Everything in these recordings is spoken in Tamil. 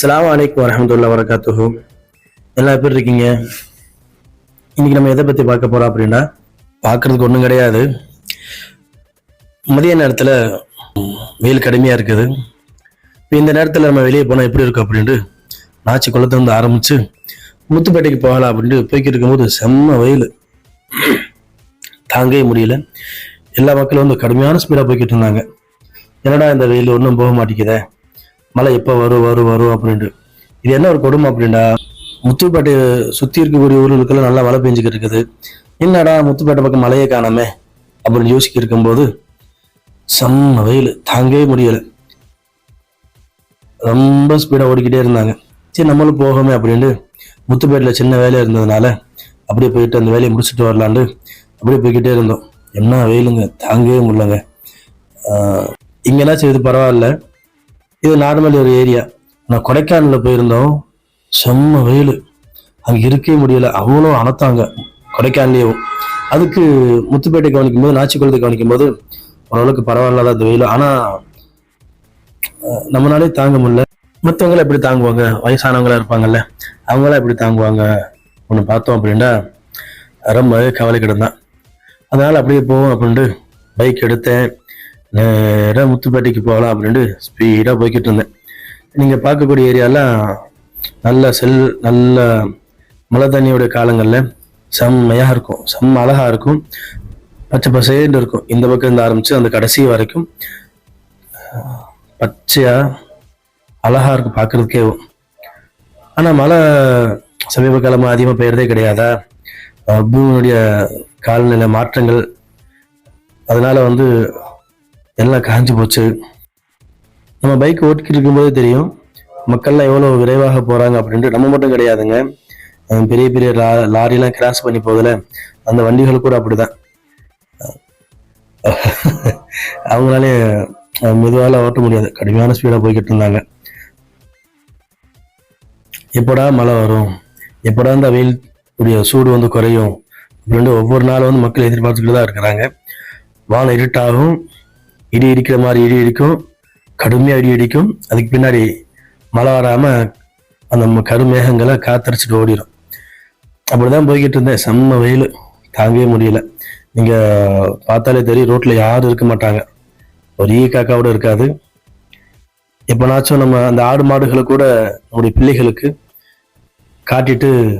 அஸ்லாம் வலைக்கம் வரமத்துல்லா வரகாத்துஹு எல்லாம் எப்படி இருக்கீங்க? இன்னைக்கு நம்ம எதை பற்றி பார்க்க போகிறோம் அப்படின்னா பார்க்குறதுக்கு ஒன்றும் கிடையாது. மதிய நேரத்தில் வெயில் கடுமையாக இருக்குது. இப்போ இந்த நேரத்தில் நம்ம வெளியே போனால் எப்படி இருக்கும் அப்படின்ட்டு நாச்சி குளத்துலேருந்து ஆரம்பித்து முத்துப்பேட்டைக்கு போகலாம் அப்படின்ட்டு போய்கிட்டு இருக்கும்போது செம்ம வெயில். தாங்கவே முடியல. எல்லா மக்களும் வந்து கடுமையான ஸ்பீடாக போய்கிட்டு இருந்தாங்க. என்னடா இந்த வெயில் ஒன்றும் போக மாட்டேங்குதே? மழை எப்போ வரும் வரும் வரும் அப்படின்ட்டு. இது என்ன ஒரு கொடுமை அப்படின்டா முத்துப்பேட்டை சுற்றி இருக்கக்கூடிய ஊர்களுக்கெல்லாம் நல்லா மழை பெஞ்சுக்கிட்டு இருக்குது. என்னடா முத்துப்பேட்டை பக்கம் மழையே காணாமே அப்படின்னு யோசிக்க இருக்கும்போது செம்ம வெயில் தாங்கவே முடியலை. ரொம்ப ஸ்பீடாக ஓடிக்கிட்டே இருந்தாங்க. சரி நம்மளும் போகமே அப்படின்ட்டு முத்துப்பேட்டில் சின்ன வேலையாக இருந்ததுனால அப்படியே போயிட்டு அந்த வேலையை முடிச்சுட்டு வரலான்ட்டு அப்படியே போய்கிட்டே இருந்தோம். என்ன வெயிலுங்க தாங்கவே முடியலங்க. ஆஹ் இங்கெல்லாம் செய்து பரவாயில்ல. இது நார்மல் ஒரு ஏரியா. நான் கொடைக்கானலில் போயிருந்தோம். செம்ம வெயில். அங்கே இருக்கவே முடியல. அவ்வளோ அனத்தாங்க கொடைக்கானலையும் அதுக்கு முத்துப்பேட்டை கவனிக்கும் போது நாச்சிக்குளத்தை கவனிக்கும் போது ஓரளவுக்கு பரவாயில்லாத அந்த வெயில். ஆனால் நம்மளாலே தாங்க முடியல. மற்றவங்களாம் எப்படி தாங்குவாங்க? வயசானவங்களா இருப்பாங்கல்ல. அவங்களாம் எப்படி தாங்குவாங்க? ஒன்று பார்த்தோம் அப்படின்னா ரொம்ப கவலை கிடந்தான் அதனால அப்படியே போவோம் அப்படின்ட்டு பைக் எடுத்தேன். நேராக முத்துப்பேட்டைக்கு போகலாம் அப்படின்ட்டு ஸ்பீடாக போய்கிட்டு இருந்தேன். நீங்கள் பார்க்கக்கூடிய ஏரியாலாம் நல்ல செல் நல்ல மழை தண்ணியோடைய காலங்களில் செம்மையாக இருக்கும். செம்ம அழகாக இருக்கும். பச்சை பசேன்னு இருக்கும். இந்த பக்கம் இருந்து ஆரம்பித்து அந்த கடைசி வரைக்கும் பச்சையாக அழகாக இருக்கும் பார்க்குறதுக்கே. ஆனால் மழை சமீப காலமாக அதிகமாக பெய்யறதே கிடையாதா? பூமியுடைய காலநிலை மாற்றங்கள் அதனால் வந்து எல்லாம் காஞ்சு போச்சு. நம்ம பைக் ஓட்டிக்கிட்டு இருக்கும்போதே தெரியும் மக்கள்லாம் எவ்வளோ விரைவாக போகிறாங்க அப்படின்ட்டு நம்ம மட்டும் கிடையாதுங்க. பெரிய பெரிய லா லாரிலாம் கிராஸ் பண்ணி போதில் அந்த வண்டிகள் கூட அப்படிதான். அவங்களாலே மெதுவால ஓட்ட முடியாது. கடுமையான ஸ்பீடாக போய்கிட்டு இருந்தாங்க. எப்படா மழை வரும்? எப்படா இந்த வெயில் உடைய சூடு வந்து குறையும்? அப்படின்ட்டு ஒவ்வொரு நாளும் வந்து மக்கள் எதிர்பார்த்துக்கிட்டு தான் இருக்கிறாங்க. வானம் இருட்டாகும். இடி இடிக்கிற மாதிரி இடி இடிக்கும். கடுமையாக இடி இடிக்கும். அதுக்கு பின்னாடி மழை வராமல் அந்த ம- கருமேகங்களை காத்தரிச்சிட்டு ஓடிடும் அப்படிதான் போய்கிட்டு இருந்தேன். செம்ம வெயில். தாங்கவே முடியல. நீங்கள் பார்த்தாலே தெரியும் ரோட்டில் யாரும் இருக்க மாட்டாங்க. ஒரு ஈ காக்கா கூட இருக்காது. எப்போனாச்சும் நம்ம அந்த ஆடு மாடுகளை கூட நம்முடைய பிள்ளைகளுக்கு காட்டிட்டு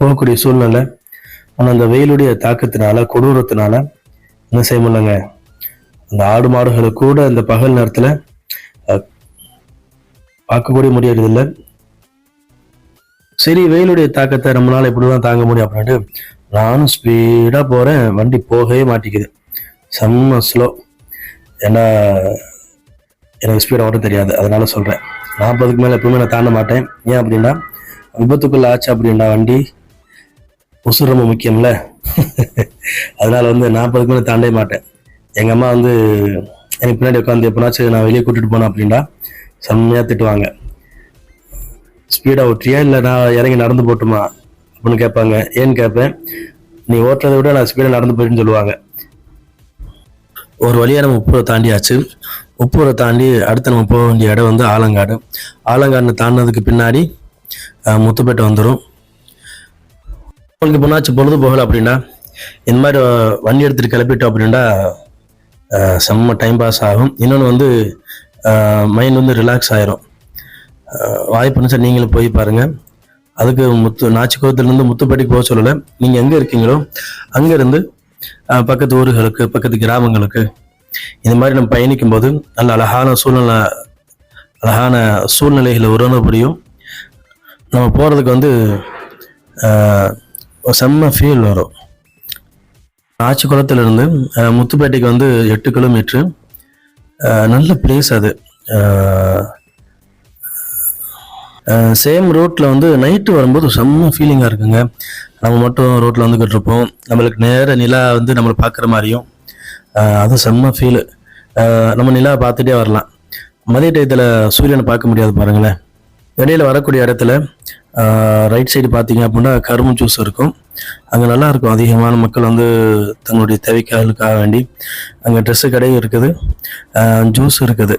போகக்கூடிய சூழ்நிலை. ஆனால் அந்த வெயிலுடைய தாக்கத்தினால கொடூரத்தினால என்ன செய்ய முடியலங்க? அந்த ஆடு மாடுகளை கூட இந்த பகல் நேரத்தில் பார்க்கக்கூடிய முடியறதில்ல. சரி வெயிலுடைய தாக்கத்தை நம்மளால இப்படிதான் தாங்க முடியும் அப்படின்ட்டு நானும் ஸ்பீடாக போகிறேன் வண்டி போகவே மாட்டேங்குது. செம்ம ஸ்லோ ஏன்னா எனக்கு ஸ்பீடாக ஓட்ட தெரியாது. அதனால சொல்கிறேன் நாற்பதுக்கு மேலே எப்பவுமே நான் தாண்ட மாட்டேன். ஏன் அப்படின்னா விபத்துக்குள்ள ஆச்சு அப்படின்னா வண்டி உசுர் ரொம்ப முக்கியம்ல. அதனால வந்து நாற்பதுக்கு மேலே தாண்டவே மாட்டேன். எங்கள் அம்மா வந்து எனக்கு பின்னாடி உட்காந்து எப்போனாச்சும் நான் வெளியே கூட்டிட்டு போனேன் அப்படின்னா செம்மையாக திட்டுவாங்க. ஸ்பீடாக ஓட்டுறியா இல்லை நான் இறங்கி நடந்து போட்டுமா? அப்படின்னு கேட்பாங்க. ஏன்னு கேட்பேன்? நீ ஓட்டுறதை விட நான் ஸ்பீடாக நடந்து போயிட்டுன்னு சொல்லுவாங்க. ஒரு வழியாக நம்ம உப்பூரை தாண்டியாச்சு. உப்பூரை தாண்டி அடுத்து நம்ம போக வேண்டிய இடம் வந்து ஆலங்காடு. ஆலங்காடு தாண்டினதுக்கு பின்னாடி முத்துப்பேட்டை வந்துடும் உங்களுக்கு பொண்ணாச்சு பொழுது போகல அப்படின்னா இந்த மாதிரி வண்டி எடுத்துட்டு கிளப்பிட்டோம் அப்படின்னா செம்ம டைம் பாஸ் ஆகும். இன்னொன்று வந்து மைண்ட் வந்து ரிலாக்ஸ் ஆயிரும். வாய்ப்பு இருந்துச்சா நீங்களும் போய் பாருங்க. அதுக்கு முத்து நாச்சிக்கோத்துலேருந்து முத்துப்பேட்டைக்கு போக சொல்லலை. நீங்கள் எங்கே இருக்கீங்களோ அங்கேருந்து பக்கத்து ஊர்களுக்கு பக்கத்து கிராமங்களுக்கு இந்த மாதிரி நம்ம பயணிக்கும் போது நல்ல அழகான சூழ்நிலை அழகான சூழ்நிலைகளை உருவான நம்ம போகிறதுக்கு வந்து செம்ம ஃபீல் வரும். ஆச்சிக்குளத்திலிருந்து முத்துப்பேட்டைக்கு வந்து எட்டு கிலோமீட்ரு நல்ல பிளேஸ் அது. சேம் ரோட்டில் வந்து நைட்டு வரும்போது செம்ம ஃபீலிங்காக இருக்குங்க. நம்ம மட்டும் ரோட்டில் வந்துக்கிட்டு இருப்போம் நம்மளுக்கு நேர நிலா வந்து நம்மளை பார்க்குற மாதிரியும் அது செம்ம ஃபீலு நம்ம நிலா பார்த்துட்டே வரலாம். மதிய டயத்தில் சூரியனை பார்க்க முடியாது பாருங்களேன். இடையில வரக்கூடிய இடத்துல ரைட் சைடு பார்த்தீங்க அப்படின்னா கரும்பு ஜூஸ் இருக்கும். அங்கே நல்லா இருக்கும். அதிகமான மக்கள் வந்து தங்களுடைய தேவைக்காக வேண்டி அங்கே ட்ரெஸ்ஸு கடையும் இருக்குது. ஜூஸ் இருக்குது.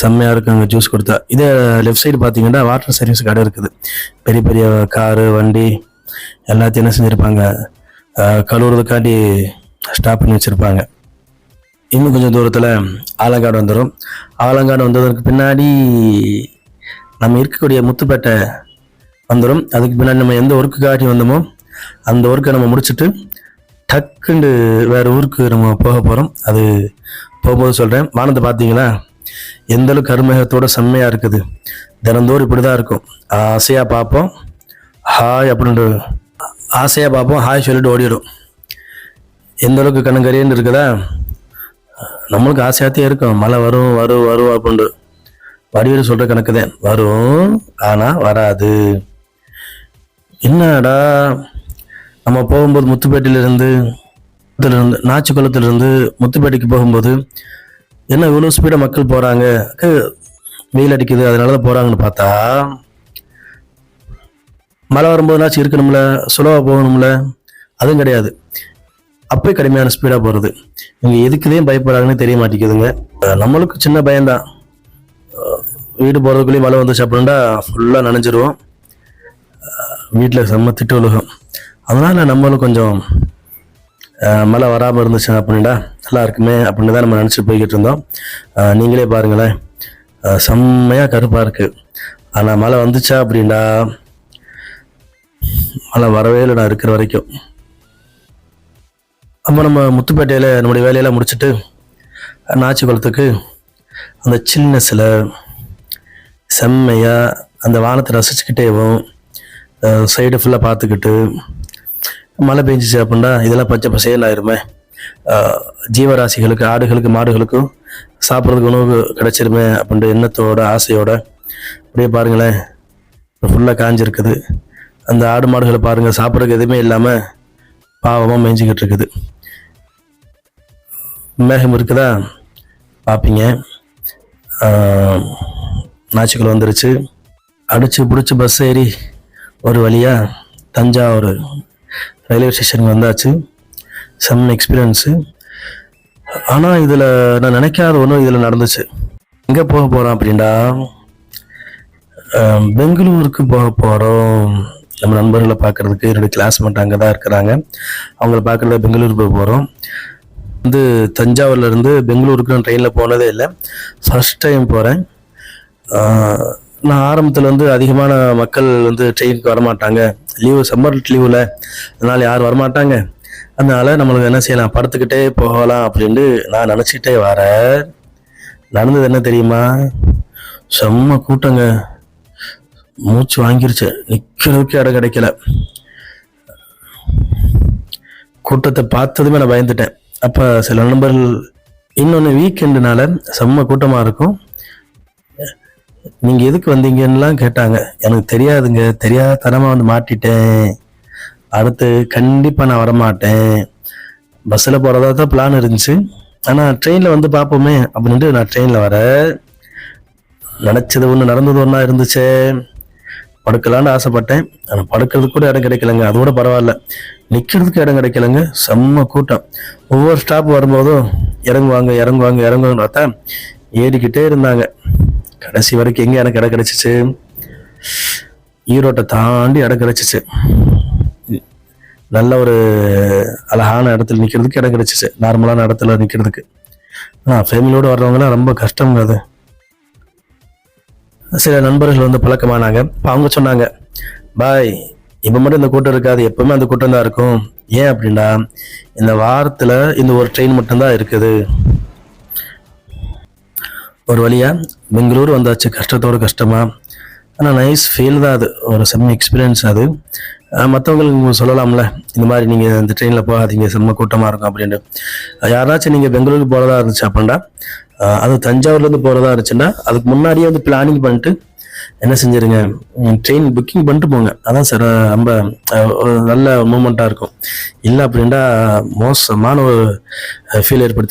செம்மையாக இருக்கும் அங்கே ஜூஸ் கொடுத்தா. இதே லெஃப்ட் சைடு பார்த்தீங்கன்னா வாட்டர் சர்வீஸ் கடை இருக்குது. பெரிய பெரிய காரு வண்டி எல்லாத்தையும் என்ன செஞ்சுருப்பாங்க? கழுவுறதுக்காண்டி ஸ்டாப் பண்ணி வச்சுருப்பாங்க. இன்னும் கொஞ்சம் தூரத்தில் ஆலங்காடு வந்துடும் ஆலங்காடு வந்ததற்கு பின்னாடி நம்ம இருக்கக்கூடிய முத்துப்பேட்டை வந்துடும் அதுக்கு பின்னாடி நம்ம எந்த ஒர்க்கு காட்டி வந்தோமோ அந்த ஒர்க்கை நம்ம முடிச்சுட்டு டக்குண்டு வேறு ஊருக்கு நம்ம போக போகிறோம் அது போகும்போது சொல்கிறேன் வானத்தை பார்த்தீங்களா? எந்த அளவுக்கு கருமேகத்தோட செம்மையாக இருக்குது. தினந்தோறும் இப்படி தான் இருக்கும். ஆசையாக பார்ப்போம். ஹாய் அப்படின்ற ஆசையாக பார்ப்போம். ஹாய் சொல்லிட்டு ஓடிடும். எந்த அளவுக்கு கண்ணுங்கரியன்னு இருக்குதா? நம்மளுக்கு ஆசையாகத்தே இருக்கும். மழை வரும் வரும் வரும் அப்படின்ட்டு வடிவேறு சொல்கிற கணக்கு தான் வரும் ஆனால் வராது. என்னடா? நம்ம போகும்போது முத்துப்பேட்டையிலிருந்து இருந்து நாச்சிக்குளத்திலிருந்து முத்துப்பேட்டைக்கு போகும்போது என்ன இவ்வளோ ஸ்பீடாக மக்கள் போகிறாங்க வெயில் அடிக்குது அதனாலதான் போகிறாங்கன்னு பார்த்தா மழை வரும்போதுனாச்சும் இருக்கணும்ல சுலவாக போகணும்ல? அதுவும் கிடையாது. அப்போ கடுமையான ஸ்பீடாக போகிறது இவங்க எதுக்குதான் பயப்படுறாங்கன்னு தெரிய மாட்டேங்குதுங்க. நம்மளுக்கு சின்ன பயம்தான். வீடு போகிறதுக்குள்ளேயும் மழை வந்துச்சு அப்படின்னா ஃபுல்லாக நனைஞ்சிருவோம். வீட்டில் செம்ம திட்டு உலகம். அதனால் நம்மளும் கொஞ்சம் மழை வராமல் இருந்துச்சு அப்படின்னா நல்லா இருக்குமே அப்படின்னு தான் நம்ம நினச்சிட்டு போய்கிட்டு இருந்தோம். நீங்களே பாருங்களேன். செம்மையாக கருப்பாக இருக்குது ஆனால் மழை வந்துச்சா அப்படின்னா மழை வரவே இல்லை நான் இருக்கிற வரைக்கும். அப்போ நம்ம முத்துப்பேட்டையில் நம்முடைய வேலையெல்லாம் முடிச்சுட்டு நாச்சிக்குளத்துக்கு அந்த சில்னஸில் செம்மையாக அந்த வானத்தை ரசிச்சுக்கிட்டேவும் சைடு ஃபுல்லாக பார்த்துக்கிட்டு மழை பெஞ்சிச்சு அப்படின்னா இதெல்லாம் பச்சை பசேல் ஆயிருமே. ஜீவராசிகளுக்கு ஆடுகளுக்கு மாடுகளுக்கும் சாப்பிட்றதுக்கு உணவு கிடைச்சிருமே அப்படின்ற எண்ணத்தோட ஆசையோட. அப்படியே பாருங்களேன் ஃபுல்லாக காஞ்சிருக்குது. அந்த ஆடு மாடுகளை பாருங்கள் சாப்பிட்றதுக்கு எதுவுமே இல்லாமல் பாவமாக மேய்ஞ்சிக்கிட்டு இருக்குது. மேகம் இருக்குதா? பார்ப்பீங்க. நாச்சிக்கல் வந்துருச்சு. அடிச்சு பிடிச்சி பஸ் ஏறி ஒரு வழியாக தஞ்சாவூர் ரயில்வே ஸ்டேஷனுக்கு வந்தாச்சு. செம்ம எக்ஸ்பீரியன்ஸு ஆனால் இதில் நான் நினைக்காத ஒன்றும் இதில் நடந்துச்சு. எங்கே போக போகிறோம் அப்படின்னா பெங்களூருக்கு போக போகிறோம் நம்ம நண்பர்களை பார்க்குறதுக்கு என்னுடைய கிளாஸ்மேட் அங்கே தான் இருக்கிறாங்க. அவங்கள பார்க்குறத பெங்களூர் போக போகிறோம் வந்து தஞ்சாவூர்லேருந்து பெங்களூருக்கு நான் ட்ரெயினில் போனதே இல்லை. ஃபர்ஸ்ட் டைம் போகிறேன் நான் ஆரம்பத்தில் வந்து அதிகமான மக்கள் வந்து ட்ரெயினுக்கு வரமாட்டாங்க. லீவு சம்மர் லீவில் அதனால் யாரும் வரமாட்டாங்க. அதனால் நம்மளுக்கு என்ன செய்யலாம்? படுத்துக்கிட்டே போகலாம் அப்படின்ட்டு நான் நினச்சிக்கிட்டே வரேன். நடந்தது என்ன தெரியுமா? செம்ம கூட்டங்க. மூச்சு வாங்கிருச்சு. நிற்கிறதுக்கு இடம் கிடைக்கல. கூட்டத்தை பார்த்ததுமே நான் பயந்துட்டேன். அப்போ சில நண்பர்கள் இன்னொன்று வீக்கெண்டுனால செம்ம கூட்டமாக இருக்கும். நீங்கள் எதுக்கு வந்தீங்கன்னுலாம் கேட்டாங்க. எனக்கு தெரியாதுங்க. தெரியாத தரமாக வந்து மாட்டிட்டேன். அடுத்து கண்டிப்பாக நான் வரமாட்டேன். பஸ்ஸில் போகிறதா தான் பிளான் இருந்துச்சு. ஆனால் ட்ரெயினில் வந்து பார்ப்போமே அப்படின்ட்டு நான் ட்ரெயினில் வர. நினச்சது ஒன்று நடந்தது ஒன்றா இருந்துச்சே. படுக்கலான்னு ஆசைப்பட்டேன். ஆனால் படுக்கிறதுக்கு கூட இடம் கிடைக்கலங்க. அது கூட பரவாயில்ல. நிற்கிறதுக்கு இடம் கிடைக்கலங்க. செம்ம கூட்டம். ஒவ்வொரு ஸ்டாப் வரும்போதும் இறங்குவாங்க இறங்குவாங்க இறங்குவாங்கன்னு பார்த்தா ஏறிக்கிட்டே இருந்தாங்க. கடைசி வரைக்கும் எங்கே எனக்கு இடம் கிடைச்சிச்சு? ஈரோட்டை தாண்டி இடம் கிடைச்சிச்சு. நல்ல ஒரு அழகான இடத்துல நிற்கிறதுக்கு இடம் கிடைச்சிச்சு. நார்மலான இடத்துல நிற்கிறதுக்கு ஆனால் ஃபேமிலியோடு வர்றவங்கலாம் ரொம்ப கஷ்டம் அது. சில நண்பர்கள் வந்து பழக்கமானாங்க. இப்போ அவங்க சொன்னாங்க பாய் இப்போ மட்டும் இந்த கூட்டம் இருக்காது. எப்பவுமே அந்த கூட்டம் தான் இருக்கும். ஏன் அப்படின்னா இந்த வாரத்தில் இந்த ஒரு ட்ரெயின் மட்டும்தான் இருக்குது. ஒரு வழியாக பெங்களூர் வந்தாச்சு. கஷ்டத்தோட கஷ்டமாக ஆனால் நைஸ் ஃபீல் தான் அது. ஒரு செம்ம எக்ஸ்பீரியன்ஸ் அது. மற்றவங்களுக்கு சொல்லலாம்ல. இந்த மாதிரி நீங்கள் இந்த ட்ரெயினில் போகாதீங்க. செம்ம கூட்டமாக இருக்கும் அப்படின்ட்டு. யாராச்சும் நீங்கள் பெங்களூருக்கு போகிறதா இருந்துச்சு அப்படின்னா அது தஞ்சாவூர்லேருந்து போகிறதா இருந்துச்சுன்னா அதுக்கு முன்னாடியே வந்து பிளானிங் பண்ணிட்டு என்ன செஞ்சிருங்க? ட்ரெயின் புக்கிங் பண்ணிட்டு போங்க. அதான் சார் ரொம்ப ஒரு நல்ல மூமெண்ட்டாக இருக்கும். இல்லை அப்படின்னா மோசமான ஒரு ஃபீல் ஏற்படுத்தி